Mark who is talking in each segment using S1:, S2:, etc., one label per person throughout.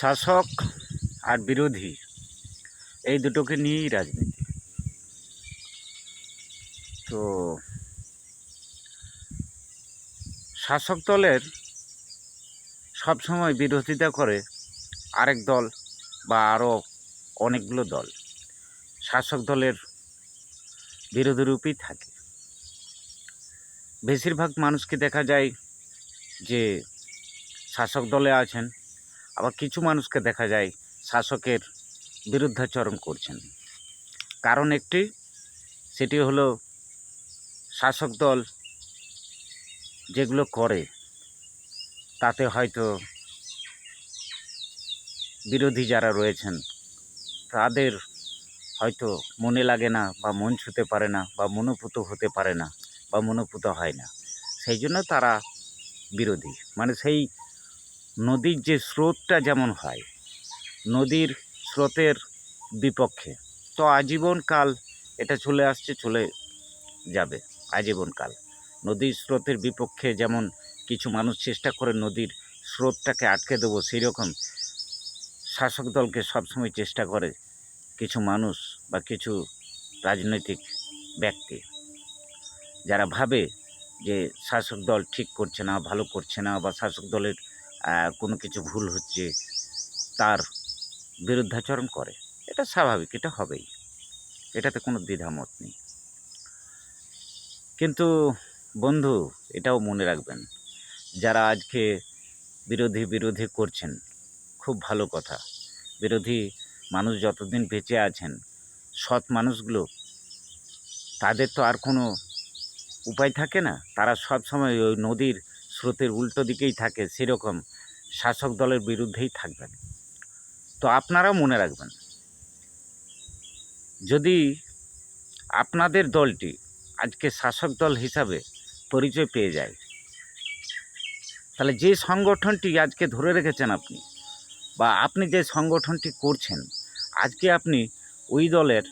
S1: শাসক আর বিরোধী, এই দুটোকে নিয়েই রাজনীতি। তো শাসক দলের সবসময় বিরোধিতা করে আরেক দল বা আরও অনেকগুলো দল। শাসক দলের বিরোধী রূপেই থাকে। বেশিরভাগ মানুষকে দেখা যায় যে শাসক দলে আছেন আবার কিছু মানুষকে দেখা যায় শাসকের বিরুদ্ধাচরণ করছেন। কারণ একটি, সেটি হলো শাসক দল যেগুলো করে, তাতে হয়তো বিরোধী যারা রয়েছেন, তাদের হয়তো মনে লাগে না বা মন ছুতে পারে না বা মনোপুত হতে পারে না বা মনোপুত হয় না। সেই জন্য তারা বিরোধী। মানে সেই নদীর যে স্রোতটা যেমন হয়, নদীর স্রোতের বিপক্ষে, তো আজীবনকাল এটা চলে আসছে, চলে যাবে আজীবনকাল নদীর স্রোতের বিপক্ষে যেমন কিছু মানুষ চেষ্টা করে নদীর স্রোতটাকে আটকে দেবো সেই রকম শাসক দলকে সবসময় চেষ্টা করে কিছু মানুষ বা কিছু রাজনৈতিক ব্যক্তি। যারা ভাবে যে শাসক দল ঠিক করছে না, ভালো করছে না বা শাসক দলের কোনো কিছু ভুল হচ্ছে, তার বিরুদ্ধাচরণ করে। এটা স্বাভাবিক, এটা হবেই। এটাতে কোনো দ্বিধামত নেই। কিন্তু বন্ধু, এটাও মনে রাখবেন, যারা আজকে বিরোধী বিরোধী করছেন, খুব ভালো কথা। বিরোধী মানুষ যতদিন বেঁচে আছেন, সৎ মানুষগুলো, তাদের তো আর কোনো উপায় থাকে না। তারা সব সময় ওই নদীর স্রোতের উল্টো দিকেই থাকে, সেরকম শাসক দলের বিরুদ্ধেই থাকবেন। তো আপনারাও মনে রাখবেন, যদি আপনাদের দলটি আজকে শাসক দল হিসাবে পরিচয় পেয়ে যায়, তাহলে যে সংগঠনটি আজকে ধরে রেখেছেন আপনি বা আপনি যে সংগঠনটি করছেন, আজকে আপনি ওই দলের,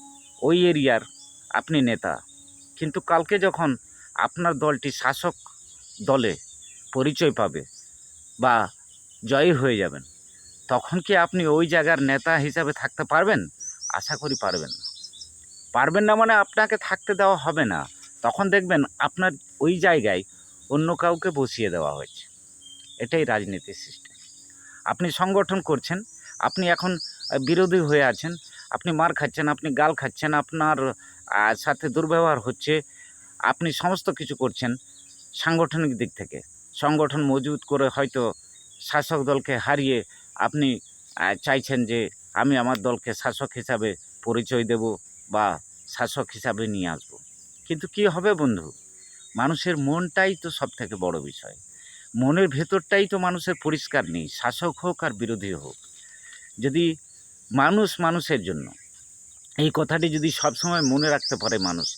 S1: ওই এরিয়ার আপনি নেতা। কিন্তু কালকে যখন আপনার দলটি শাসক দলে পরিচয় পাবে বা জয়ী হয়ে যাবেন। তখন কি আপনি ওই জায়গার নেতা হিসাবে থাকতে পারবেন? আশা করি পারবেন না। পারবেন না মানে আপনাকে থাকতে দেওয়া হবে না। তখন দেখবেন আপনার ওই জায়গায় অন্য কাউকে বসিয়ে দেওয়া হয়েছে। এটাই রাজনীতির সিস্টেম। আপনি সংগঠন করছেন, আপনি এখন বিরোধী হয়ে আছেন, আপনি মার খাচ্ছেন, আপনি গাল খাচ্ছেন, আপনার সাথে দুর্ব্যবহার হচ্ছে, আপনি সমস্ত কিছু করছেন সাংগঠনিক দিক থেকে। সংগঠন মজবুত করে হয়তো শাসক দলকে হারিয়ে আপনি চাইছেন যে আমি আমার দলকে শাসক হিসাবে পরিচয় দেব বা শাসক হিসাবে নিয়ে আসব। কিন্তু কি হবে বন্ধু? মানুষের মনটাই তো সব থেকে বড় বিষয়। মনের ভেতরটাই তো মানুষের পরিষ্কার নেই, শাসক হোক আর বিরোধী হোক। যদি মানুষ মানুষের জন্য, এই কথাটি যদি সবসময় মনে রাখতে পারে মানুষ,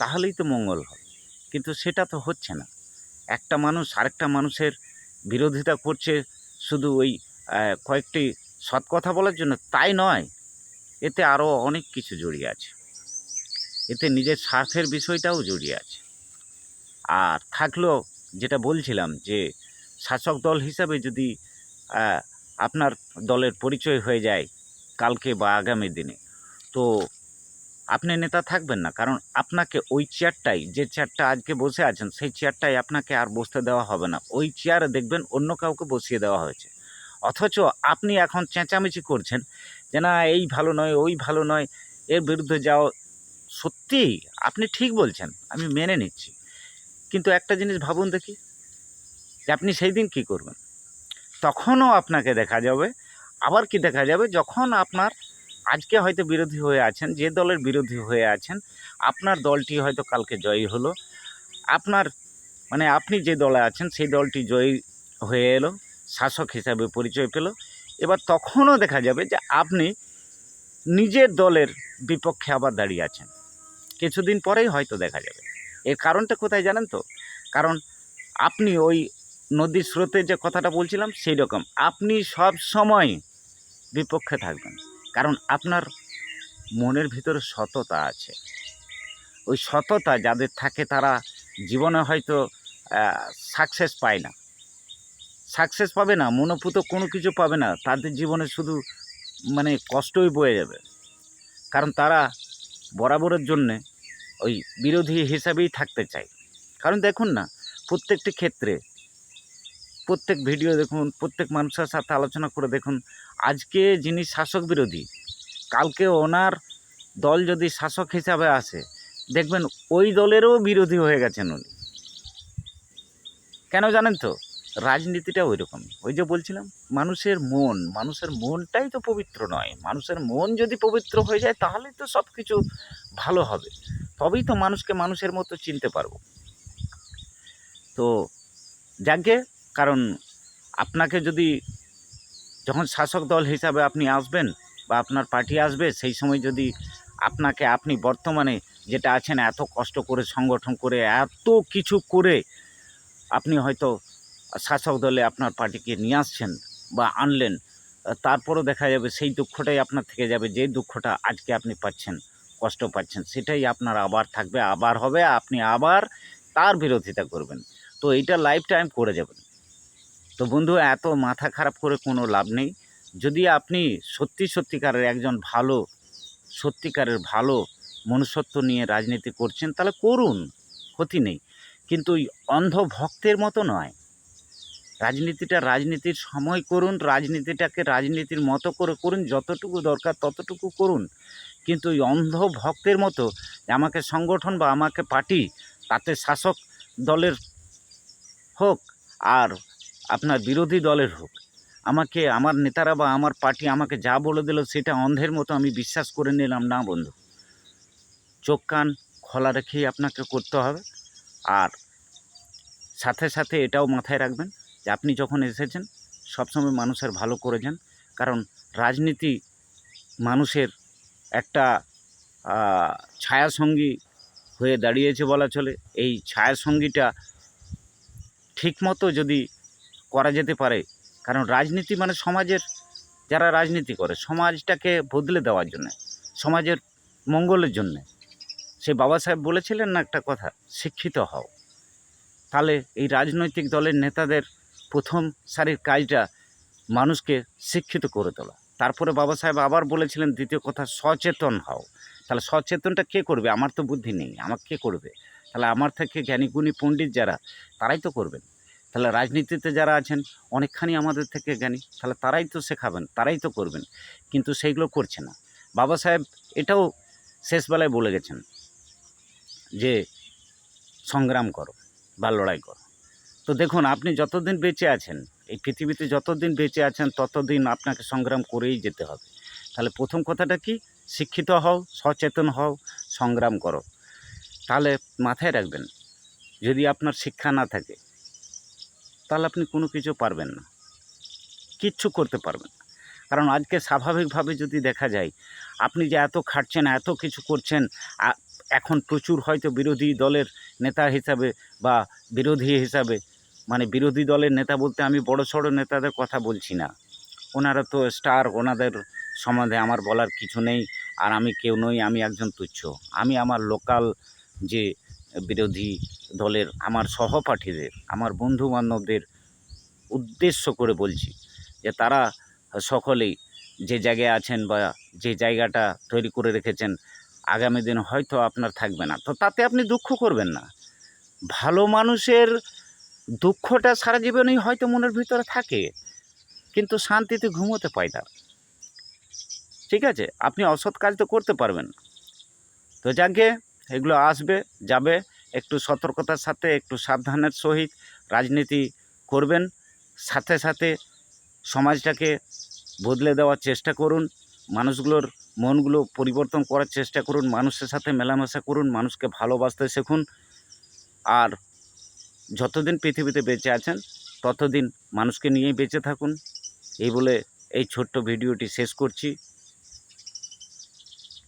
S1: তাহলেই তো মঙ্গল হবে। কিন্তু সেটা তো হচ্ছে না। একটা মানুষ আরেকটা মানুষের বিরোধিতা করছে শুধু ওই কয়েকটি সৎ কথা বলার জন্য, তাই নয়। এতে আরও অনেক কিছু জড়িয়ে আছে। এতে নিজের স্বার্থের বিষয়টাও জড়িয়ে আছে। আর থাকলেও যেটা বলছিলাম যে, শাসক দল হিসাবে যদি আপনার দলের পরিচয় হয়ে যায় কালকে বা আগামী দিনে, তো আপনি নেতা থাকবেন না। কারণ আপনাকে ওই চেয়ারটাই যে চেয়ারটা আজকে বসে আছেন, সেই চেয়ারটাই আপনাকে আর বসতে দেওয়া হবে না। ওই চেয়ারে দেখবেন অন্য কাউকে বসিয়ে দেওয়া হয়েছে। অথচ আপনি এখন চেঁচামেচি করছেন যে, না, এই ভালো নয়, ওই ভালো নয়। এর বিরুদ্ধে যাও। সত্যি, আপনি ঠিক বলছেন, আমি মেনে নিচ্ছি। কিন্তু একটা জিনিস ভাবুন দেখি, যে আপনি সেই দিন কী করবেন? তখনও আপনাকে দেখা যাবে, আবার কি দেখা যাবে? যখন আপনার আজকে হয়তো বিরোধী হয়ে আছেন, যে দলের বিরোধী হয়ে আছেন, আপনার দলটি হয়তো কালকে জয়ী হলো। আপনার মানে আপনি যে দলে আছেন, সেই দলটি জয়ী হয়ে এলো, শাসক হিসাবে পরিচয় পেল। এবার তখনও দেখা যাবে যে আপনি নিজের দলের বিপক্ষে আবার দাঁড়িয়ে আছেন। কিছুদিন পরেই হয়তো দেখা যাবে। এর কারণটা কোথায় জানেন তো? কারণ আপনি ওই নদীর স্রোতে যে কথাটা বলছিলাম, সেই রকম। আপনি সব সময় বিপক্ষে থাকবেন। কারণ আপনার মনের ভিতরে সততা আছে। ওই সততা যাদের থাকে তারা জীবনে হয়তো সাকসেস পায় না। সাকসেস পাবে না, মনোপুত কোনো কিছু পাবে না, তাদের জীবনে শুধু মানে কষ্টই বয়ে যাবে। কারণ তারা বরাবরের জন্যে ওই বিরোধী হিসাবেই থাকতে চায়। কারণ দেখুন না, প্রত্যেকটি ক্ষেত্রে প্রত্যেক ভিডিও দেখুন, প্রত্যেক মানুষের সাথে আলোচনা করে দেখুন আজকে যিনি শাসক বিরোধী, কালকে ওনার দল যদি শাসক হিসাবে আসে, দেখবেন ওই দলেরও বিরোধী হয়ে গেছেন উনি। কেন জানেন তো? রাজনীতিটা ওই রকমই ওই যে বলছিলাম, মানুষের মন, মানুষের মনটাই তো পবিত্র নয়। মানুষের মন যদি পবিত্র হয়ে যায়, তাহলে তো সব কিছু ভালো হবে। তবেই তো মানুষকে মানুষের মতো চিনতে পারব। তো যাকে, কারণ আপনাকে যদি যখন শাসক দল হিসাবে আপনি আসবেন বা আপনার পার্টি আসবে, সেই সময় যদি আপনাকে, আপনি বর্তমানে যেটা আছেন, এত কষ্ট করে সংগঠন করে, এত কিছু করে আপনি হয়তো শাসক দলে আপনার পার্টিকে নিয়ে আসছেন বা আনলেন, তারপরও দেখা যাবে সেই দুঃখটাই আপনার থেকে যাবে, যে দুঃখটা আজকে আপনি পাচ্ছেন, কষ্ট পাচ্ছেন, সেটাই আপনার আবার থাকবে, আবার হবে, আপনি আবার তার বিরোধিতা করবেন। তো এইটা লাইফ টাইম করে যাবেন। তো বন্ধু, এত মাথা খারাপ করে কোনো লাভ নেই। যদি আপনি সত্যি সত্যিকারের একজন ভালো, সত্যিকারের ভালো মনুষ্যত্ব নিয়ে রাজনীতি করছেন, তাহলে করুন, ক্ষতি নেই। কিন্তু ওই অন্ধ ভক্তের মতো নয়। রাজনীতিটা রাজনীতির সময় করুন, রাজনীতিটাকে রাজনীতির মতো করে করুন, যতটুকু দরকার ততটুকু করুন। কিন্তু ওই অন্ধ ভক্তের মতো আমাকে সংগঠন বা আমাকে পার্টি, তাতে শাসক দলের হোক আর আপনার বিরোধী দলের হোক, আমাকে, আমার নেতারা বা আমার পার্টি আমাকে যা বলে দিল সেটা অন্ধের মতো আমি বিশ্বাস করে নিলাম না বন্ধু। চোখ, কান খোলা রেখেই আপনাকে করতে হবে। আর সাথে সাথে এটাও মাথায় রাখবেন যে আপনি যখন এসেছেন, সবসময় মানুষের ভালো করে যান। কারণ রাজনীতি মানুষের একটা ছায়াসঙ্গী হয়ে দাঁড়িয়েছে বলা চলে। এই ছায়াসঙ্গীটা ঠিকমতো যদি করা যেতে পারে। কারণ রাজনীতি মানে সমাজের, যারা রাজনীতি করে, সমাজটাকে বদলে দেওয়ার জন্য, সমাজের মঙ্গলের জন্যে। সে বাবা সাহেব বলেছিলেন না একটা কথা, শিক্ষিত হও। তাহলে এই রাজনৈতিক দলের নেতাদের প্রথম সারির কাজটা মানুষকে শিক্ষিত করে তোলা। তারপরে বাবা সাহেব আবার বলেছিলেন, দ্বিতীয় কথা, সচেতন হও। তাহলে সচেতনটা কে করবে? আমার তো বুদ্ধি নেই আমার কে করবে? তাহলে আমার থেকে জ্ঞানীগুণী পণ্ডিত যারা, তারাই তো করবেন। তাহলে রাজনীতিতে যারা আছেন, অনেকখানি আমাদের থেকে জ্ঞানী, তাহলে তারাই তো শেখাবেন, তারাই তো করবেন। কিন্তু সেইগুলো করছে না। বাবা সাহেব এটাও শেষবেলায় বলে গেছেন যে, সংগ্রাম করো বা লড়াই করো। তো দেখুন, আপনি যতদিন বেঁচে আছেন, এই পৃথিবীতে যতদিন বেঁচে আছেন, ততদিন আপনাকে সংগ্রাম করেই যেতে হবে। তাহলে প্রথম কথাটা কি? শিক্ষিত হও, সচেতন হও, সংগ্রাম করো। তাহলে মাথায় রাখবেন, যদি আপনার শিক্ষা না থাকে তাহলে আপনি কোনো কিছু পারবেন না। কিচ্ছু করতে পারবেন না। কারণ আজকে স্বাভাবিকভাবে যদি দেখা যায়, আপনি যে এত খাটছেন, এত কিছু করছেন এখন প্রচুর হয়তো বিরোধী দলের নেতা হিসাবে বা বিরোধী হিসাবে মানে বিরোধী দলের নেতা বলতে আমি বড় সড়ো নেতাদের কথা বলছি না। ওনারা তো স্টার, ওনাদের সম্বন্ধে আমার বলার কিছু নেই, আর আমি কেউ নই, আমি একজন তুচ্ছ। আমি আমার লোকাল যে বিরোধী দলের আমার সহপাঠীদের, আমার বন্ধু বান্ধবদের উদ্দেশ্য করে বলছি যে তারা সকলেই যে জায়গায় আছেন বা যে জায়গাটা তৈরি করে রেখেছেন, আগামী দিন হয়তো আপনার থাকবে না। তো তাতে আপনি দুঃখ করবেন না। ভালো মানুষের দুঃখটা সারা জীবনেই হয়তো মনের ভিতরে থাকে, কিন্তু শান্তিতে ঘুমোতে পায় না। ঠিক আছে? আপনি অসৎ কাজ তো করতে পারবেন। তো যাকে এগুলো আসবে, যাবে, একটু সতর্কতার সাথে, একটু সাবধানের সহিত রাজনীতি করবেন। সাথে সাথে সমাজটাকে বদলে দেওয়ার চেষ্টা করুন, মানুষগুলোর মনগুলো পরিবর্তন করার চেষ্টা করুন, মানুষের সাথে মেলামেশা করুন, মানুষকে ভালোবাসতে শিখুন। আর যতদিন পৃথিবীতে বেঁচে আছেন, ততদিন মানুষকে নিয়েই বেঁচে থাকুন। এই বলে এই ছোট্ট ভিডিওটি শেষ করছি।